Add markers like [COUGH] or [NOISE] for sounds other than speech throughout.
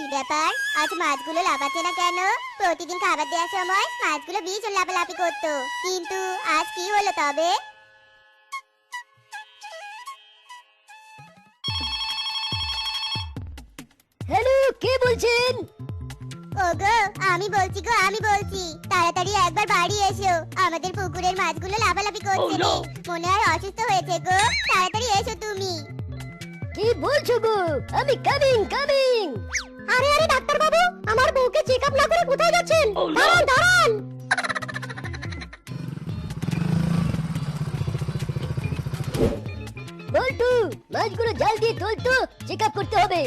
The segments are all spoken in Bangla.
কি ব্যাপার? আজ মাছগুলো লাফাচ্ছে না কেন? প্রতিদিন খাবার দেওয়ার সময় মাছগুলো ভীষণ লাফালাফি করতো। কিন্তু আজ কি হলো তবে? হ্যালো কে বলছেন? ওগো আমি বলছি গো আমি বলছি। তাড়াতাড়ি একবার বাড়ি এসো। আমাদের পুকুরের মাছগুলো লাফালাফি করছে রে। মনে হয় অসুস্থ হয়েছে গো। তাড়াতাড়ি এসো তুমি। কি বলছো গো? আমি কামিং কামিং আরে আরে ডাক্তার বাবু আমার বউকে চেক আপ না করে কোথায় যাচ্ছেন? দাঁড়ান দাঁড়ান। বল্টু মাছগুলো জাল দিয়ে তোল তো চেক আপ করতে হবে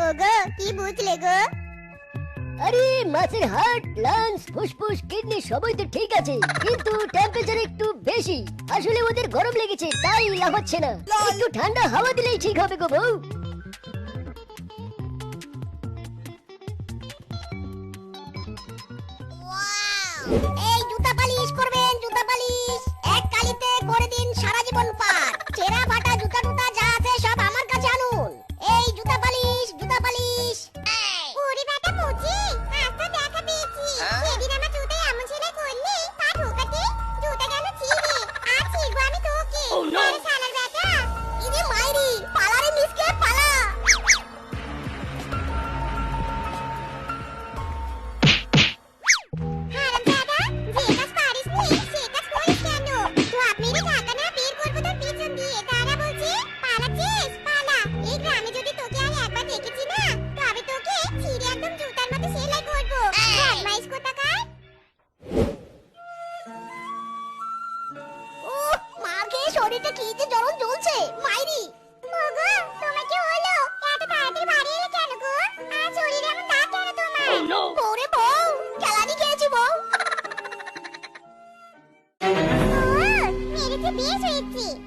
ওগো কি বুঝলে গো? আরে মাছের হার্ট লাংস ফুসফুস কিডনি সবই তো ঠিক আছে কিন্তু টেম্পারেচার একটু বেশি। আসলে ওদের গরম লেগেছে তাই লাফাচ্ছে না। একটু ঠান্ডা হাওয়া দিলেই ঠিক হবে গো বউ। এই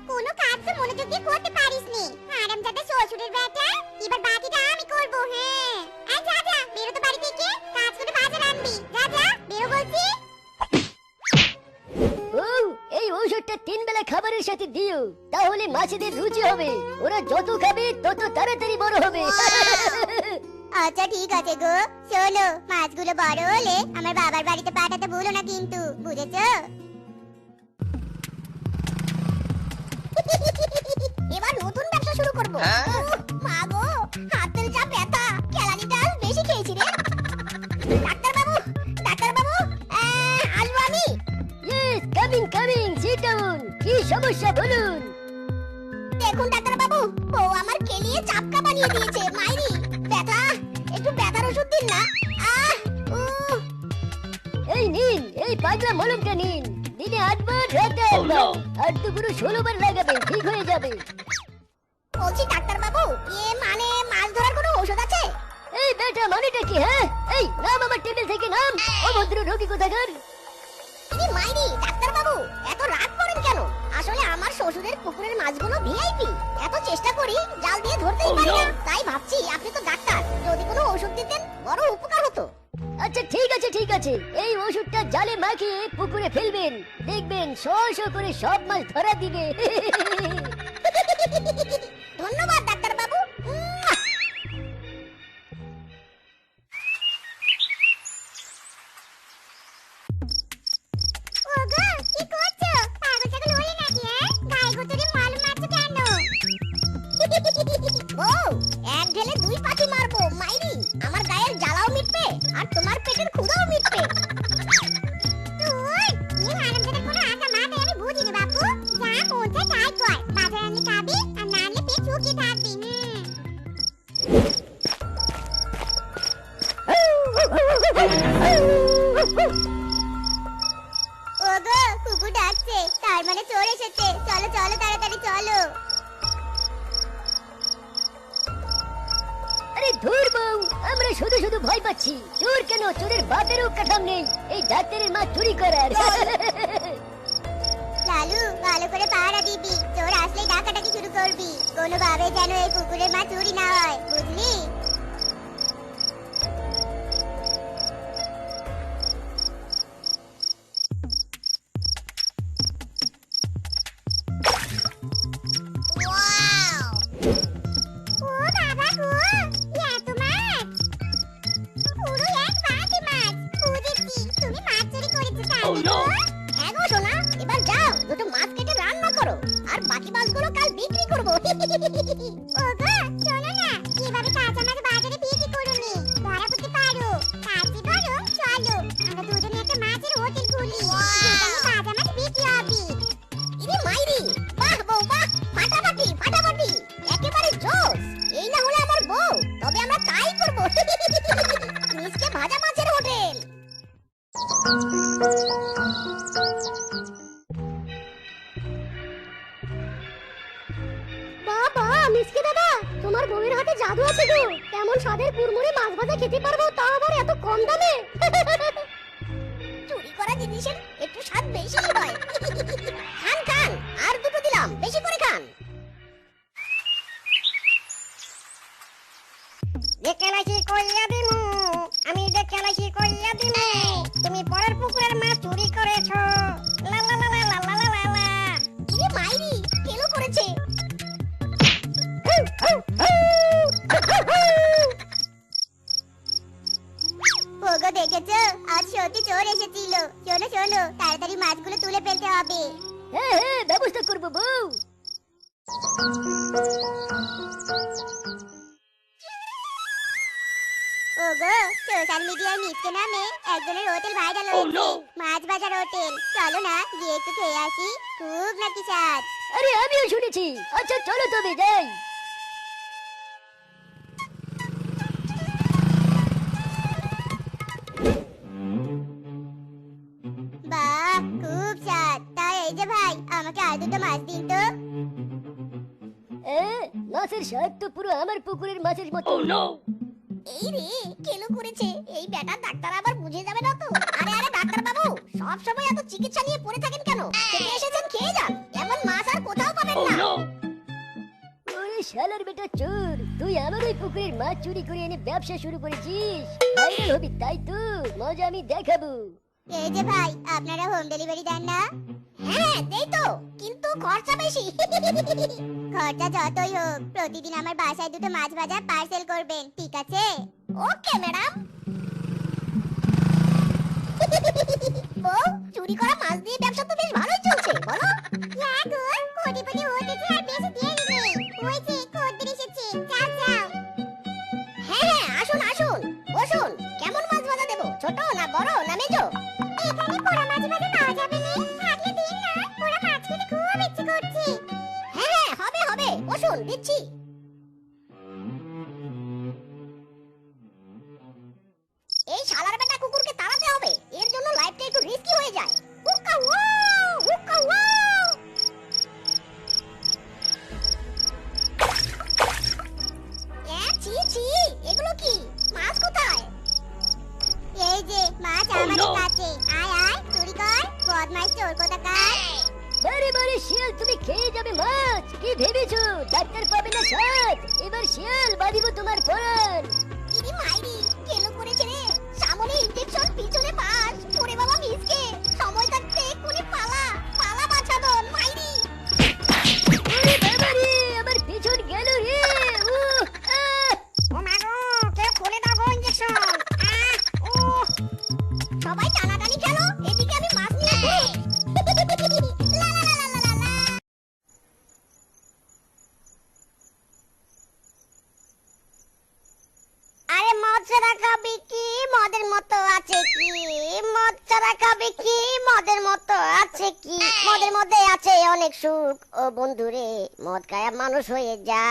কোনো কাজ তো মনোযোগ দিয়ে করতে পারিসনি হারামজাদা শ্বশুরের বেটা এবার বাকিটা আমি করব হ্যাঁ। আয় যা যা বেরো তো বাড়ি থেকে কাজ করে বাজার আনবি। যা যা বেরো বলছি। এই তিন বেলা খাবারের সাথে দিও তাহলে মাছেদের রুচি হবে। ওরা যত খাবে তত তাড়াতাড়ি বড় হবে। আচ্ছা ঠিক আছে গো। শোনো মাছগুলো বড় হলে আমার বাবার বাড়িতে পাঠাতে ভুলো না কিন্তু বুঝেছ? এবার নতুন ব্যবসা শুরু করব। মা হাতের যা ব্যথা কেলানিটা আজ বেশি খেয়েছি রে। ডাক্তার বাবু ডাক্তার বাবু আসব আমি। Yes coming coming sit down কি সমস্যা বলুন? দেখুন ডাক্তার বাবু বউ আমার কেলিয়ে চাপকা বানিয়ে দিয়েছে মাইরি। ব্যথা একটু ব্যথার ওষুধ দিন না। আহ এই নিন এই পাগলা মলমটা নিন। দিনে আটবার রাতে একবার। আর দুপুরে ষোলো বার শ শ করে সব মাছ ধরা দিবে। ধন্যবাদ ডাক্তার বাবু এক ঢেলে দুই পাখি চুরি করার। [LAUGHS] লালু, ভালো করে পাহারা দিবি। চোর আসলে ডাকাটাকে শুরু করবি। কোনোভাবে যেন এই পুকুরের মাছ চুরি না হয়, বুঝলি? Ha ha ha ha! চুরি করা জিনিসের একটু স্বাদ বেশি হয়। ওগো সোশ্যাল মিডিয়ায় নিচকে নামে একজনের হোটেল ভাইরাল হয়েছে মাছ বাজার হোটেল। চলো না গিয়ে একটু খেয়ে আসি। খুব নাকি স্বাদ আরে আমিও শুনেছি। আচ্ছা চলো তুমি যাই। মাছের স্বাদ তো পুরো আমার পুকুরের মাছের মতো। এই রে কেলো করেছে? এই বেটা ডাক্তার আবার বুঝে যাবে না তো। আরে আরে ডাক্তার বাবু সব সময় এত চিকিৎসা নিয়ে পড়ে থাকেন কেন? খেতে এসেছেন খেয়ে যান। এমন মাছ আর কোথাও পাবেন না। ওরে শালার বেটা চোর তুই আমার ওই পুকুরের মাছ চুরি করে এনে ব্যবসা শুরু করেছিস? ভাইরাল হবি তাই তো? মজা আমি দেখাবো। এই যে ভাই, আপনারা হোম ডেলিভারি দেন না? হ্যাঁ দেই তো, কিন্তু খরচা বেশি। খরচা যতই হোক, প্রতিদিন আমার বাসায় দুটো মাছ ভাজা পার্সেল করবেন, ঠিক আছে? ওকে ম্যাডাম বউ, চুরি করা মাছ দিয়ে ব্যবসা তো বেশ ভালোই ভেবেছো ডাক্তার পাবে না সাথ এবার শিয়াল বাঁধিব তোমার পরাণ ইনি মাইরি। সুখ ও বন্ধুরে মদ খায়া মানুষ হয়ে যা।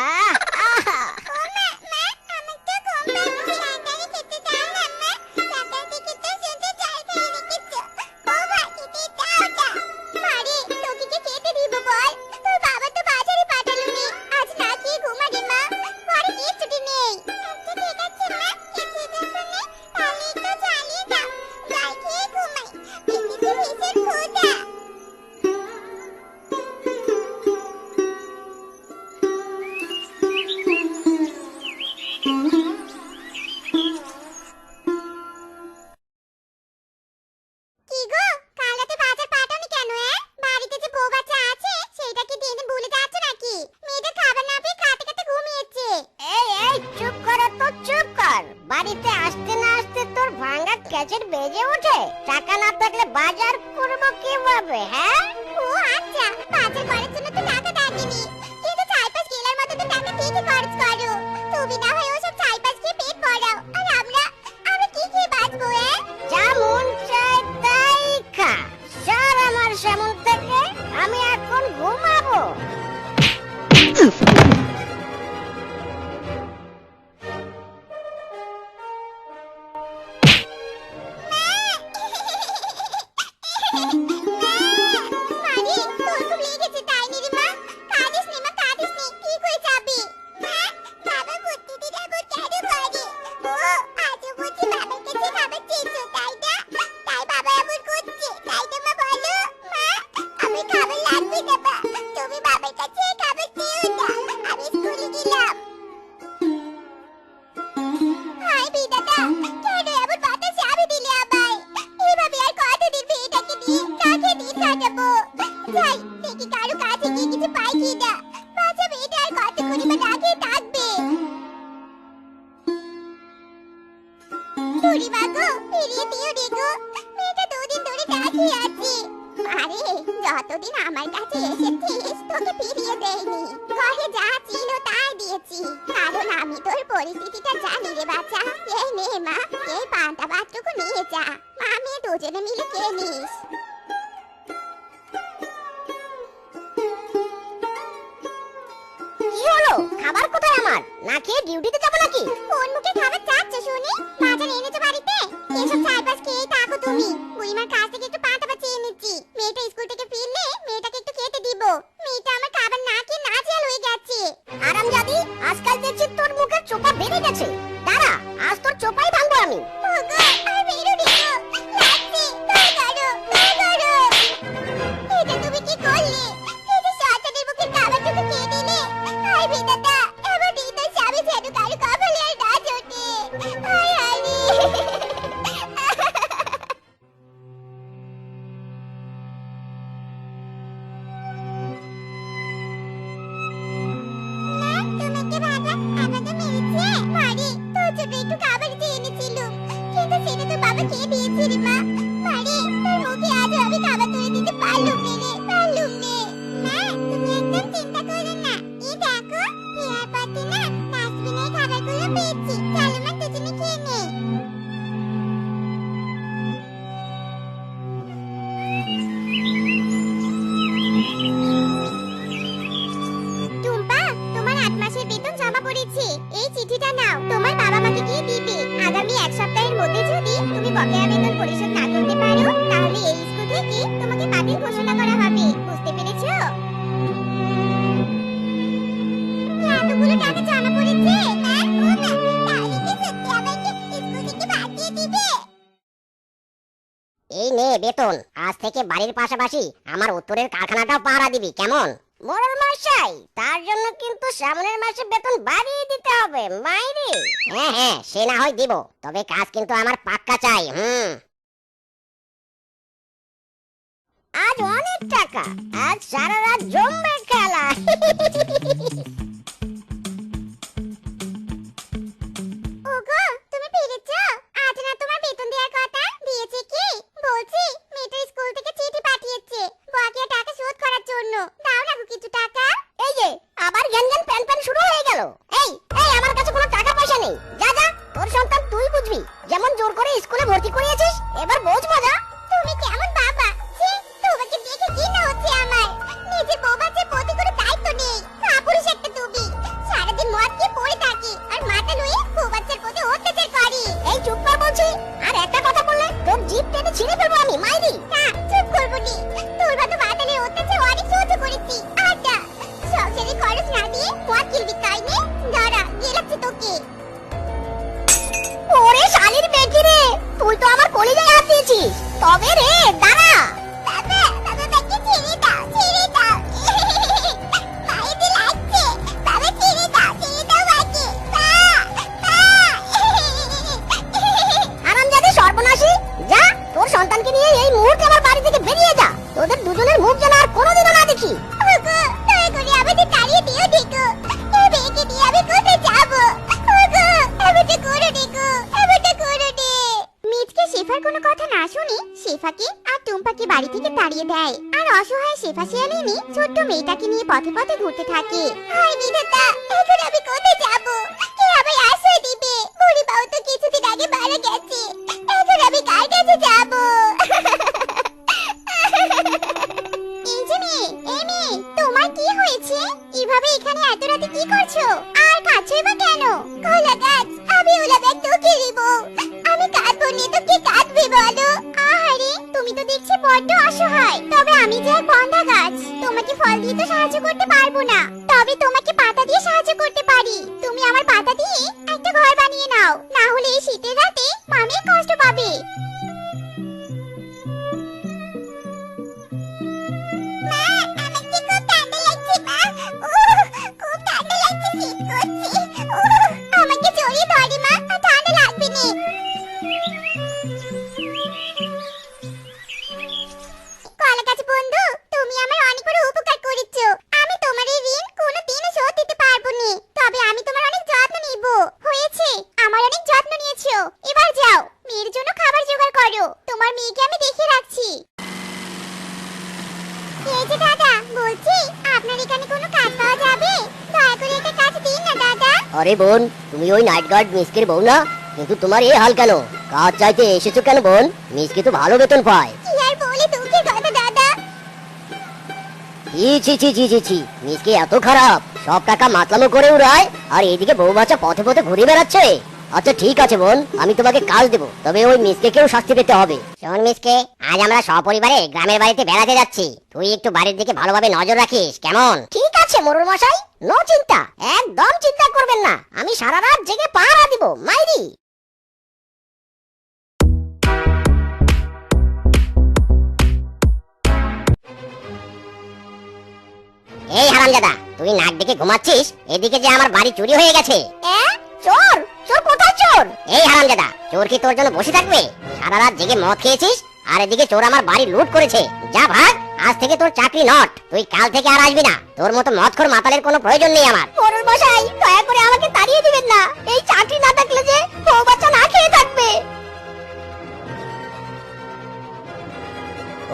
ক্যাচেট বেজে ওঠে? টাকা না থাকলে বাজার করব কীভাবে হ্যাঁ? ও আচ্ছা বাজার করার জন্য তো টাকা ডাকিনি কিন্তু চাই পাঁচ গেলার মতো তো টাকা ঠিকই খরচ করো। তুমি না হয় বুড়ি মা ফিরিয়ে দিও রে মেয়েটা দুদিন ধরে দাঁড়িয়ে আছে। আরে, যতদিন আমার কাছে এসেছিস, তোকে ফিরিয়ে দেয়নি ঘরে যা ছিল তাই দিয়েছি কারণ আমি তোর পরিস্থিতিটা জানি রে বাচ্চা এই নে, মা এই পান্তা ভাতটুকু নিয়ে যা। মা মেয়ে দুজনে মিলে খেয়ে নিস। না খেয়ে ডিউটিতে যাব নাকি? কোন মুখে খাবার চাচ্ছ শুনি বাজার এনেছো বাড়িতে? এসব চাইপাস খেয়েই থাকো তুমি। বুড়িমার কাছ থেকে একটু বাড়ির পাশাপাশি আমার উত্তরের কারখানাটাও পাহারা দিবি কেমন? মোড়ল মশাই তার জন্য কিন্তু সামনের মাসে বেতন বাড়িয়ে দিতে হবে মাইরে। হ্যাঁ হ্যাঁ সে না হয় দিব তবে কাজ কিন্তু আমার পাক্কা চাই হুম। আজ অনেক টাকা আজ সারা রাত জমবে খেলা। [LAUGHS] ছিঁড়ে ফেলব আমি, মাইরি। না চুপ করব নি। তোর মতো মাতালের অত্যাচার অনেক সহ্য করেছি। আচ্ছা সংসারে খরচ না দিয়ে মদ কিনবি তাই নে। দাঁড়া গেলাচ্ছি তোকে। ওরে শালির রে, তুই তো আমার কলিজায় হাত তবে রে মেয়েটাকে নিয়ে পথে পথে ঘুরতে থাকে। হায় বিধাতা, এখন আমি কোথায় যাব? কে আমায় আশ্রয় দিবে? বুড়ি তো কিছুদিন আগে মারা গেছে। এখন আমি কার কাছে যাব? যে তোমার কি হয়েছে? এভাবে এখানে এত রাতে কি করছ? আর বা কেন? কলা গাছ, আমি ওলা ব্যাগ তোকে আমি কাঁদবো নি তো কে কাঁদবে বলো। আহারে, তুমি তো দেখছি বড্ড অসহায়। তবে আমি যে ফল দিয়ে তো সাহায্য করতে পারব না। তবে তোমাকে পাতা দিয়ে সাহায্য করতে আরে বোন তুমি ওই নাইট গার্ড মিসকের বউ না? কিন্তু তোমার এই হাল কেন? কাজ চাইতে এসেছ কেন বোন? মিসকে তো ভালো বেতন পায়। কি আর বলি তোকে কথা দাদা? ছি ছি ছি ছি ছি ছি মিসকে এত খারাপ। সব টাকা মাতলামো করে উড়ায় আর এইদিকে বউ বাচ্চা পথে পথে ঘুরে বেড়াচ্ছে। আচ্ছা ঠিক আছে বোন আমি তোমাকে কাজ দেবো তবে ওই মিসকে কেউ শাস্তি পেতে হবে। শোন মিসকে আজ আমরা সপরিবারে গ্রামের বাড়িতে বেড়াতে যাচ্ছি। তুই একটু বাড়ির দিকে ভালোভাবে নজর রাখিস কেমন? ঠিক আছে মোরল মশাই। নো চিন্তা একদম চিন্তা করবেন না। আমি সারা রাত জেগে পাহারা দিব মাইরি। এই হারামজাদা তুই নাক ডেকে ঘুমাচ্ছিস? এদিকে যে আমার বাড়ি চুরি হয়ে গেছে। চোর? চোর কোথায় চোর? এই হারামজাদা চোর কি তোর জন্য বসে থাকবে? সারা রাত জেগে মদ খেয়েছিস আর এদিকে চোর আমার বাড়ি লুট করেছে। যা ভাগ। আজ থেকে তোর চাকরি নট। তুই কাল থেকে আর আসবি না। তোর মতো মদখোর মাতালের কোনো প্রয়োজন নেই আমার। মোরল মশাই দয়া করে আমাকে তাড়িয়ে দিবেন না। এই চাকরি না থাকলে যে বউ বাচ্চা না খেয়ে থাকবে।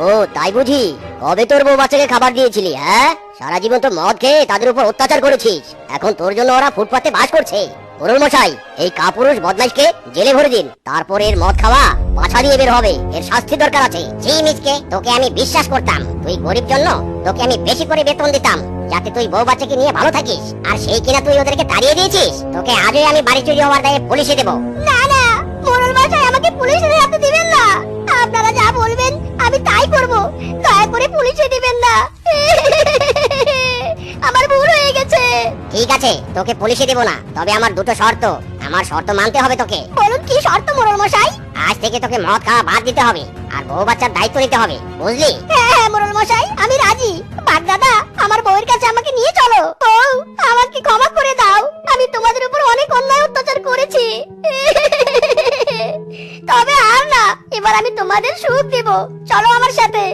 ও তাই বুঝি? কবে তোর বউ বাচ্চাকে খাবার দিয়েছিলি হ্যাঁ? সারা জীবন তো মদ খেয়ে তাদের উপর অত্যাচার করেছিস। এখন তোর জন্য ওরা ফুটপাতে বাস করছে। অরুণ মশাই, এই কাপুরুষ বদমাইশকে জেলে ভরে দিন। তারপর এর মদ খাওয়া পাছা দিয়ে বের হবে। এর শাস্তি দরকার আছে। জি মিসকে তোকে আমি বিশ্বাস করতাম, তুই গরিব জন্য তোকে আমি বেশি করে বেতন দিতাম, যাতে তুই বউ বাচ্চাকে নিয়ে ভালো থাকিস। আর সেই কিনা তুই ওদেরকে তাড়িয়ে দিয়েছিস? তোকে আজই আমি বাড়ি চুরি হওয়ার দায়ে পুলিশে দেবো। না না মোরল মশাই, আমাকে পুলিশের হাতে দিবেন না। আপনারা যা বলবেন, আমি তাই করব। দয়া করে পুলিশে দিবেন না [LAUGHS] আমার ভুল হয়ে গেছে ঠিক আছে তোকে পুলিশে দেব না তবে আমার দুটো শর্ত। আমার শর্ত মানতে হবে তোকে। বলুন কি শর্ত মোরল মশাই? আজ থেকে তোকে মদ খাওয়া বাদ দিতে হবে আর বউ বাচ্চার দায়িত্ব নিতে হবে বুঝলি? হ্যাঁ হ্যাঁ মোরল মশাই আমি রাজি। বাগ দাদা আমার বউয়ের কাছে আমাকে নিয়ে চলো। বউ আমাকে ক্ষমা করে দাও। আমি তোমাদের উপর অনেক অন্যায় অত্যাচার করেছি। তবে আর না এবার আমি তোমাদের সুখ দেব। চলো আমার সাথে।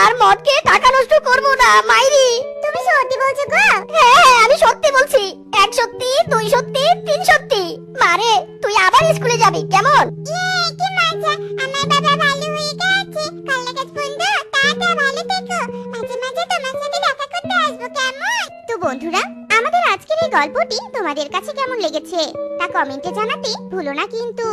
আর মদ খেয়ে টাকা নষ্ট করব না মাইরি। তুমি সত্যি বলছো গো। হ্যাঁ হ্যাঁ আমি সত্যি বলছি। এক সত্যি দুই সত্যি তিন সত্যি মারে তুই আবার স্কুলে যাবি কেমন? কি মজা। আমার বাবা ভালো হয়ে গেছে। কাল বন্ধু টাটা ভালো থেকো। মাঝে মাঝে তোমার সাথে দেখা করতে আসব কেমন? তো বন্ধুরা আমাদের আজকের এই গল্পটি তোমাদের কাছে কেমন লেগেছে তা কমেন্টে জানাতে ভুলো না কিন্তু।